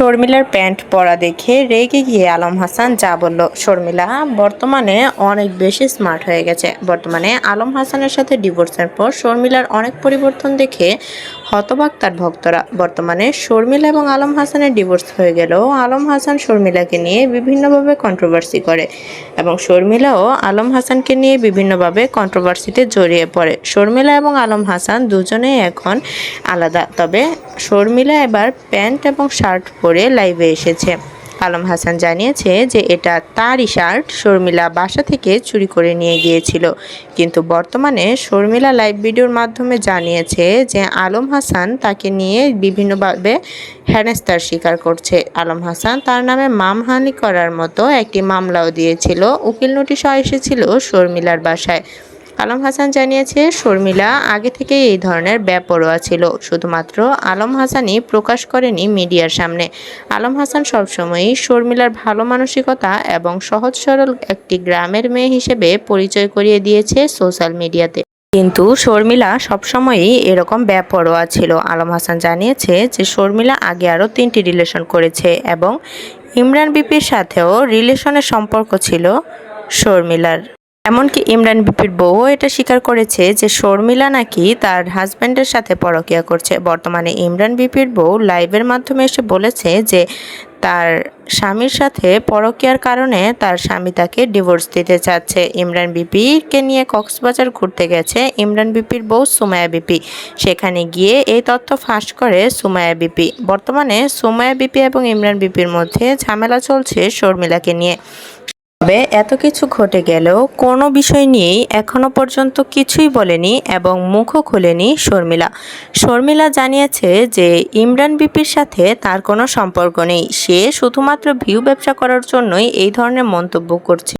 শর্মিলার pant পরা দেখে রেগে গিয়ে আলম হাসান যা বলল, শর্মিলা, বর্তমানে অনেক বেশি স্মার্ট হয়ে গেছে। বর্তমানে আলম হাসানের সাথে ডিভোর্সের পর শর্মিলার অনেক পরিবর্তন দেখে হতবাক তার ভক্তরা। বর্তমানে শর্মিলা এবং আলম হাসানের ডিভোর্স হয়ে গেলেও আলম হাসান শর্মিলাকে নিয়ে বিভিন্নভাবে কন্ট্রোভার্সি করে এবং শর্মিলাও আলম হাসানকে নিয়ে বিভিন্নভাবে কন্ট্রোভার্সিতে জড়িয়ে পড়ে। শর্মিলা এবং আলম হাসান দুজনেই এখন আলাদা। তবে শর্মিলা এবার প্যান্ট এবং শার্ট পরে লাইভে এসেছে। আলম হাসান জানিয়েছে যে এটা তারই শার্ট শর্মিলা বাসা থেকে চুরি করে নিয়ে গিয়েছিল। কিন্তু বর্তমানে শর্মিলা লাইভ ভিডিওর মাধ্যমে জানিয়েছে যে আলম হাসান তাকে নিয়ে বিভিন্নভাবে হেনস্থার স্বীকার করছে। আলম হাসান তার নামে মামহানি করার মতো একটি মামলাও দিয়েছিল। উকিল নোটিশও এসেছিল শর্মিলার বাসায়। আলম হাসান জানিয়েছে, শর্মিলা আগে থেকেই এই ধরনের বেপরোয়া ছিল। শুধুমাত্র আলম হাসানই প্রকাশ করেনি মিডিয়ার সামনে। আলম হাসান সবসময়ই শর্মিলার ভালো মানসিকতা এবং সহজ সরল একটি গ্রামের মেয়ে হিসেবে পরিচয় করিয়ে দিয়েছে সোশ্যাল মিডিয়াতে। কিন্তু শর্মিলা সবসময়ই এরকম বেপরোয়া ছিল। আলম হাসান জানিয়েছে যে, শর্মিলা আগে আরও তিনটি রিলেশন করেছে এবং ইমরান বিপির সাথেও রিলেশনের সম্পর্ক ছিল শর্মিলার। এমনকি ইমরান বিপির বউও এটা স্বীকার করেছে যে শর্মিলা নাকি তার হাজব্যান্ডের সাথে পরকিয়া করছে। বর্তমানে ইমরান বিপির বউ লাইভের মাধ্যমে এসে বলেছে যে তার স্বামীর সাথে পরকিয়ার কারণে তার স্বামী তাকে ডিভোর্স দিতে চাচ্ছে। ইমরান বিপিকে নিয়ে কক্সবাজার ঘুরতে গেছে ইমরান বিপির বউ সুমায়া বিপি। সেখানে গিয়ে এই তথ্য ফাঁস করে সুমায়া বিপি। বর্তমানে সুমায়া বিপি এবং ইমরান বিপির মধ্যে ঝামেলা চলছে শর্মিলাকে নিয়ে। তবে এত কিছু ঘটে গেলেও কোনো বিষয় নিয়েই এখনও পর্যন্ত কিছুই বলেনি এবং মুখও খোলেনি শর্মিলা। শর্মিলা জানিয়েছে যে ইমরান বিপির সাথে তার কোনো সম্পর্ক নেই। সে শুধুমাত্র ভিউ ব্যবসা করার জন্যই এই ধরনের মন্তব্য করছে।